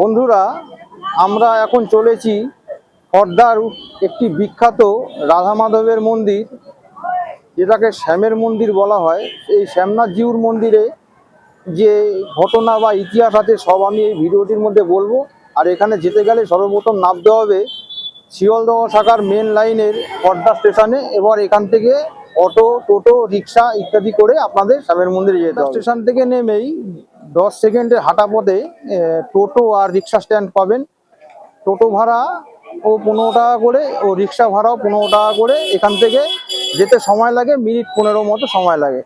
বন্ধুরা, আমরা এখন চলেছি হরদার একটি বিখ্যাত রাধা মাধবের মন্দির, যেটাকে শ্যামের মন্দির বলা হয়। এই শ্যামনাথ জিউর মন্দিরে যে ঘটনা বা ইতিহাস আছে, সব আমি এই ভিডিওটির মধ্যে বলব। আর এখানে যেতে গেলে সর্বপ্রথম নামতে হবে শিয়ালদহ শাখার মেন লাইনের হরদা স্টেশনে এবার এখান থেকে অটো টোটো রিক্সা ইত্যাদি করে আপনাদের শ্যামের মন্দিরে যেতে হবে। স্টেশন থেকে নেমেই দশ সেকেন্ডের হাঁটা পথে টোটো আর রিক্সা স্ট্যান্ড পাবেন। টোটো ভাড়া ও পনেরো টাকা করে ও রিক্সা ভাড়াও পনেরো টাকা করে। এখান থেকে যেতে সময় লাগে মিনিট পনেরো মতো সময় লাগে।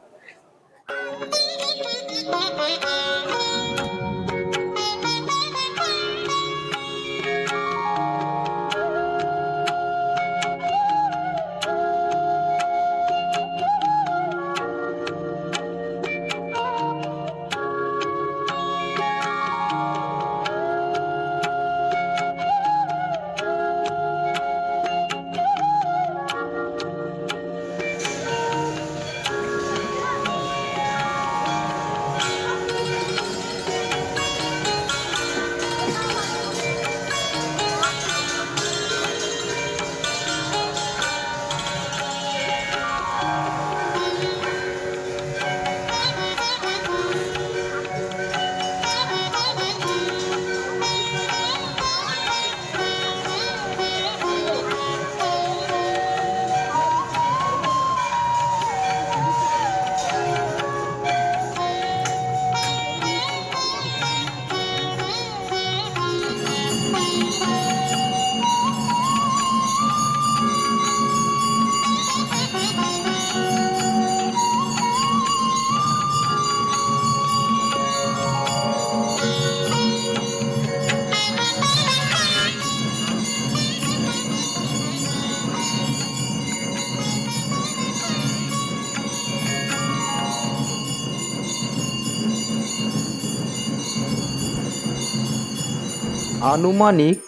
আনুমানিক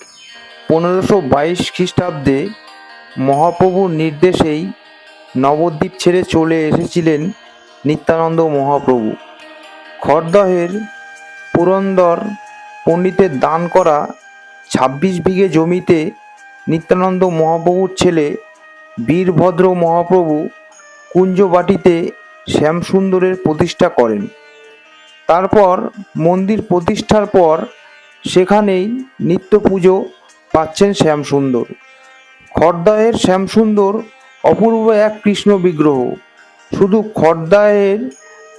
পনেরোশো বাইশ খ্রিস্টাব্দে মহাপ্রভুর নির্দেশেই নবদ্বীপ ছেড়ে চলে এসেছিলেন নিত্যানন্দ মহাপ্রভু। খড়দহের পুরন্দর পণ্ডিতের দান করা ছাব্বিশ বিঘে জমিতে নিত্যানন্দ মহাপ্রভুর ছেলে বীরভদ্র মহাপ্রভু কুঞ্জবাটিতে শ্যামসুন্দরের প্রতিষ্ঠা করেন। তারপর মন্দির প্রতিষ্ঠার পর সেখানেই নিত্য পুজো পাচ্ছেন শ্যামসুন্দর। খর্দায়ের শ্যামসুন্দর অপূর্ব এক কৃষ্ণ বিগ্রহ। শুধু খর্দায়ের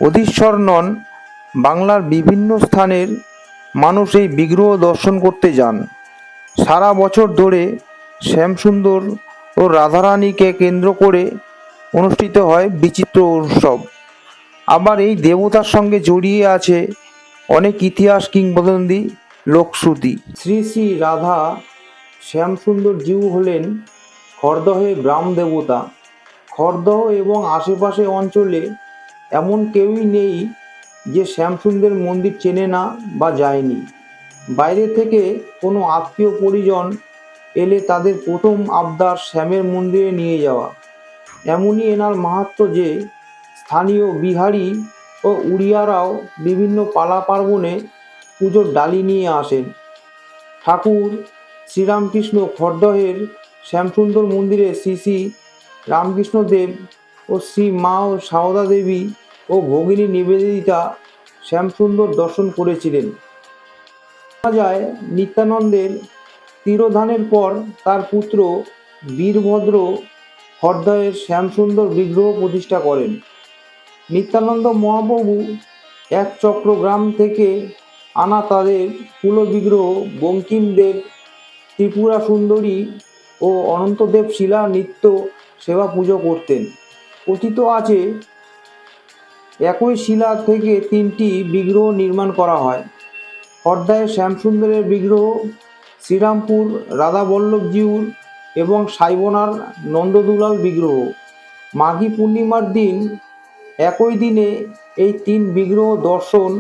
অধীশ্বর নন, বাংলার বিভিন্ন স্থানের মানুষ এই বিগ্রহ দর্শন করতে যান। সারা বছর ধরে শ্যামসুন্দর ও রাধারানীকে কেন্দ্র করে অনুষ্ঠিত হয় বিচিত্র উৎসব। আবার এই দেবতার সঙ্গে জড়িয়ে আছে অনেক ইতিহাস কিংবদন্তি লোকশ্রুতি শ্রী শ্রী রাধা শ্যামসুন্দর জিউ হলেন খড়দহের গ্রাম দেবতা। খড়দহ এবং আশেপাশে অঞ্চলে এমন কেউই নেই যে শ্যামসুন্দর মন্দির চেনে না বা যায়নি। বাইরে থেকে কোনো আত্মীয় পরিজন এলে তাদের প্রথম আবদার শ্যামের মন্দিরে নিয়ে যাওয়া। এমনই এনার মাহাত্ম যে, স্থানীয় বিহারি ও উড়িয়ারাও বিভিন্ন পালা পার্বণে পুজোর ডালি নিয়ে আসেন। ঠাকুর শ্রীরামকৃষ্ণ খড়দহের শ্যামসুন্দর মন্দিরে শ্রী শ্রী রামকৃষ্ণদেব ও শ্রী মা ও সারদা দেবী ও ভগিনী নিবেদিতা শ্যামসুন্দর দর্শন করেছিলেন। যায় নিত্যানন্দের তিরোধানের পর তার পুত্র বীরভদ্র খড়দহের শ্যামসুন্দর বিগ্রহ প্রতিষ্ঠা করেন। নিত্যানন্দ মহাপ্রভু এক চক্রগ্রাম থেকে আনা তাদের কুলবিগ্রহ বঙ্কিমদেব, ত্রিপুরা সুন্দরী ও অনন্তদেব শিলা নিত্য সেবা পুজো করতেন। কথিত আছে, একই শিলা থেকে তিনটি বিগ্রহ নির্মাণ করা হয়। হরদায় শ্যামসুন্দরের বিগ্রহ, শ্রীরামপুর, রাধাবল্লভজিউর এবং সাইবনার নন্দদুলাল বিগ্রহ। মাঘী পূর্ণিমার দিন, একই দিনে এই তিন বিগ্রহ দর্শন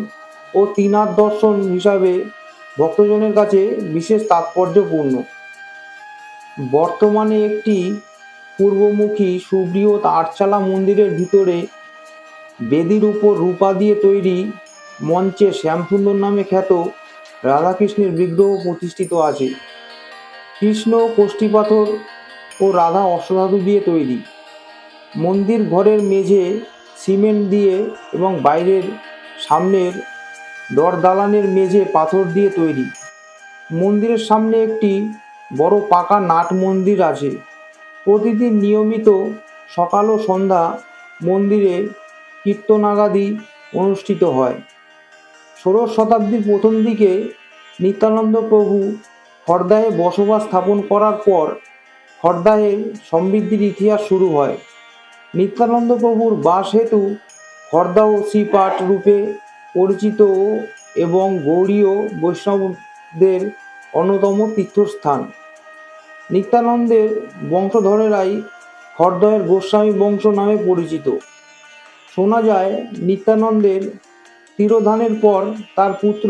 ও তিনার দর্শন হিসাবে ভক্তজনের কাছে বিশেষ তাৎপর্যপূর্ণ। বর্তমানে একটি পূর্বমুখী সুবৃহৎ আটচালা মন্দিরের ভিতরে বেদির উপর রূপা দিয়ে তৈরি মঞ্চে শ্যামসুন্দর নামে খ্যাত রাধাকৃষ্ণের বিগ্রহ প্রতিষ্ঠিত আছে। কৃষ্ণ, কোষ্ঠী পাথর ও রাধা অশ্বধাতু দিয়ে তৈরি। মন্দির ঘরের মেঝে সিমেন্ট দিয়ে এবং বাইরের সামনের দর দালানের মেঝে পাথর দিয়ে তৈরি। মন্দিরের সামনে একটি বড় পাকা নাট মন্দির আছে। প্রতিদিন নিয়মিত সকাল ও সন্ধ্যা মন্দিরে কীর্তনাগাদি অনুষ্ঠিত হয়। ষোড়শ শতাব্দীর প্রথম দিকে নিত্যানন্দ প্রভু হরদায়ে বসবাস স্থাপন করার পর হরদায়ের সমৃদ্ধির ইতিহাস শুরু হয়। নিত্যানন্দ প্রভুর বাস হেতু হরদা ও শ্রীপাঠ রূপে পরিচিত এবং গৌড়ীয় বৈষ্ণবদের অন্যতম তীর্থস্থান। নিত্যানন্দের বংশধরেরাই হরদয়ের গোস্বামী বংশ নামে পরিচিত। শোনা যায়, নিত্যানন্দের তিরোধানের পর তার পুত্র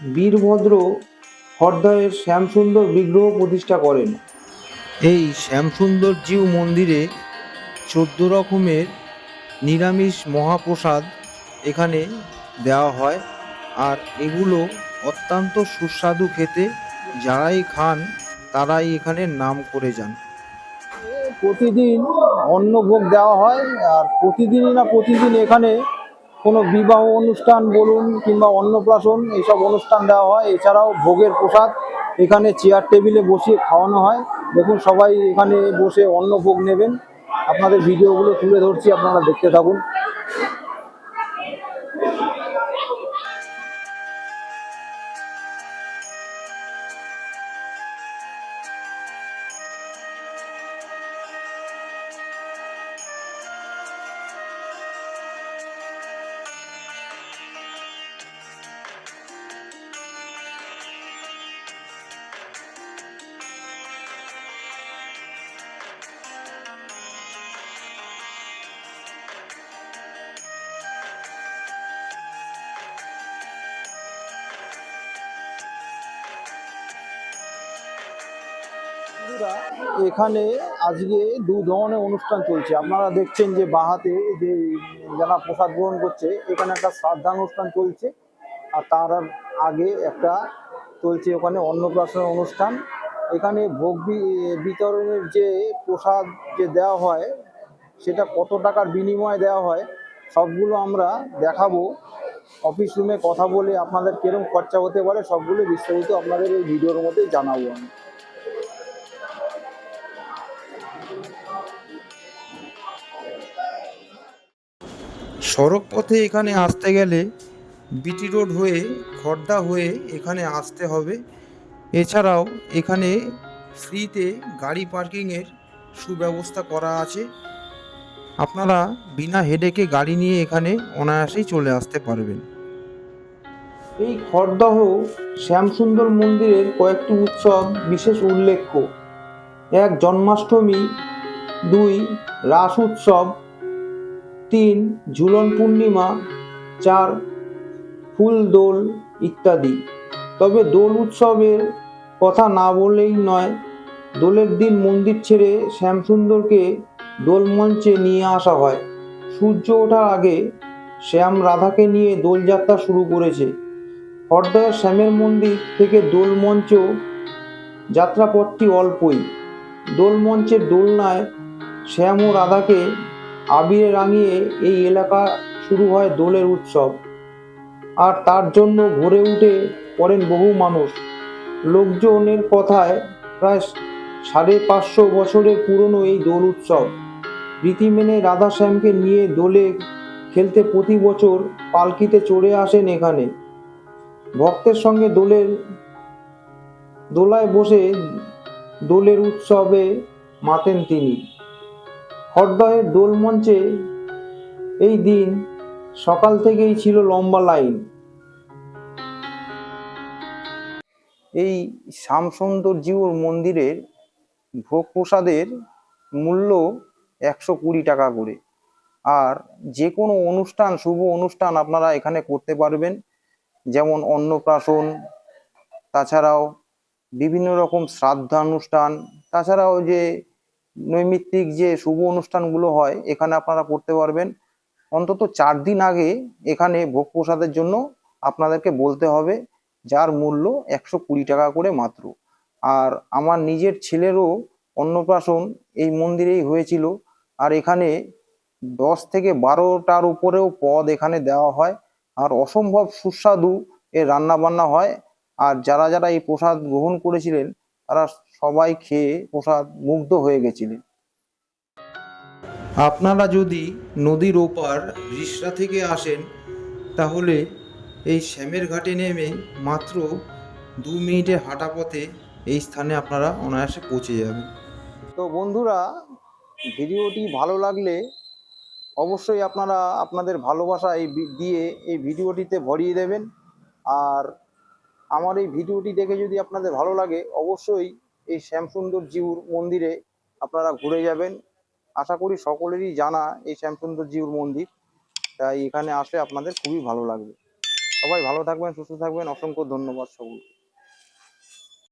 বীরভদ্র হরদয়ের শ্যামসুন্দর বিগ্রহ প্রতিষ্ঠা করেন। এই শ্যামসুন্দর জিউ মন্দিরে চোদ্দ রকমের নিরামিষ মহাপ্রসাদ এখানে দেওয়া হয়। আর এগুলো অত্যন্ত সুস্বাদু খেতে। যারাই খান, তারাই এখানে নাম করে যান। প্রতিদিন অন্নভোগ দেওয়া হয়। আর প্রতিদিনই না প্রতিদিন এখানে কোনো বিবাহ অনুষ্ঠান বলুন কিংবা অন্নপ্রাশন এইসব অনুষ্ঠান দেওয়া হয়। এছাড়াও ভোগের প্রসাদ এখানে চেয়ার টেবিলে বসিয়ে খাওয়ানো হয়। দেখুন সবাই এখানে বসে অন্নভোগ নেবেন। আপনাদের ভিডিওগুলো তুলে ধরছি, আপনারা দেখতে থাকুন। বন্ধুরা এখানে আজকে দু ধরনের অনুষ্ঠান চলছে। আপনারা দেখছেন যে বাহাতে যে যারা প্রসাদ গ্রহণ করছে, এখানে একটা শ্রাদ্ধা অনুষ্ঠান চলছে আর তার আগে একটা চলছে ওখানে অন্নপ্রাশন অনুষ্ঠান। এখানে ভোগ বিতরণের যে প্রসাদ যে দেওয়া হয়, সেটা কত টাকার বিনিময়ে দেওয়া হয়, সবগুলো আমরা দেখাবো। অফিস রুমে কথা বলে আপনাদের কিরম খরচা হতে পারে, সবগুলো বিস্তারিত আপনাদের এই ভিডিওর মধ্যে জানাব আমি। সড়ক পথে এখানে আসতে গেলে বিটি রোড হয়ে, খড়দা হয়ে এখানে আসতে হবে। এছাড়াও এখানে ফ্রিতে গাড়ি পার্কিংয়ের সুব্যবস্থা করা আছে। আপনারা বিনা হেডেকে গাড়ি নিয়ে এখানে অনায়াসেই চলে আসতে পারবেন। এই খড়দহ শ্যামসুন্দর মন্দিরের কয়েকটি উৎসব বিশেষ উল্লেখ্য। এক জন্মাষ্টমী, দুই রাস উৎসব তিন, ঝুলন পূর্ণিমা, চার, ফুল দোল ইত্যাদি। তবে দোল উৎসবের কথা না বললেই নয়, দোলের দিন মন্দির ছেড়ে শ্যামসুন্দরকে দোল মঞ্চে নিয়ে আসা হয়। সূর্য ওঠার আগে শ্যাম রাধাকে নিয়ে দোলযাত্রা শুরু করেছে। হরদয়ের শ্যামের মন্দির থেকে দোল মঞ্চ যাত্রাপথটি অল্পই। দোল মঞ্চের দোলনায় শ্যাম ও রাধাকে আবিরে রাঙিয়ে এই এলাকা শুরু হয় দোলের উৎসব। আর তার জন্য ভরে উঠে পড়েন বহু মানুষ। লোকজনের কথায় প্রায় সাড়ে পাঁচশো বছরের পুরনো এই দোল উৎসব। রীতি মেনে রাধা শ্যামকে নিয়ে দোলে খেলতে প্রতি বছর পালকিতে চড়ে আসেন এখানে। ভক্তের সঙ্গে দোলের, দোলায় বসে দোলের উৎসবে মাতেন তিনি। হরদয়ের দোল মঞ্চে এই দিন সকাল থেকেই ছিল লম্বা লাইন। এই শ্যামসুন্দর জিউর মন্দিরের ভোগ প্রসাদের মূল্য একশো কুড়ি টাকা করে। আর যে কোনো অনুষ্ঠান, শুভ অনুষ্ঠান আপনারা এখানে করতে পারবেন। যেমন অন্নপ্রাশন, তাছাড়াও বিভিন্ন রকম শ্রাদ্ধানুষ্ঠান, তাছাড়াও যে নৈমিত্তিক যে শুভ অনুষ্ঠানগুলো হয়, এখানে আপনারা করতে পারবেন। অন্তত চার দিন আগে এখানে ভোগ প্রসাদের জন্য আপনাদেরকে বলতে হবে, যার মূল্য একশো কুড়ি টাকা করে মাত্র। আর আমার নিজের ছেলেরও অন্নপ্রাশন এই মন্দিরেই হয়েছিল। আর এখানে দশ থেকে বারোটার উপরেও পদ এখানে দেওয়া হয়। আর অসম্ভব সুস্বাদু এর রান্না বান্না হয়। আর যারা যারা এই প্রসাদ গ্রহণ করেছিলেন, তারা সবাই খেয়ে প্রসাদ মুগ্ধ হয়ে গেছিলেন। আপনারা যদি নদীর ওপার রিসরা থেকে আসেন, তাহলে এই শ্যামের ঘাটে নেমে মাত্র দু মিনিটের হাঁটা পথে এই স্থানে আপনারা অনায়াসে পৌঁছে যাবেন। তো বন্ধুরা, ভিডিওটি ভালো লাগলে অবশ্যই আপনারা আপনাদের ভালোবাসা এই দিয়ে এই ভিডিওটিতে ভরিয়ে দেবেন। আর আমার এই ভিডিওটি দেখে যদি আপনাদের ভালো লাগে, অবশ্যই এই শ্যামসুন্দর জিউর মন্দিরে আপনারা ঘুরে যাবেন। আশা করি সকলেরই জানা এই শ্যামসুন্দর জিউর মন্দির। তাই এখানে আসলে আপনাদের খুবই ভালো লাগবে। সবাই ভালো থাকবেন, সুস্থ থাকবেন। অসংখ্য ধন্যবাদ সকলকে।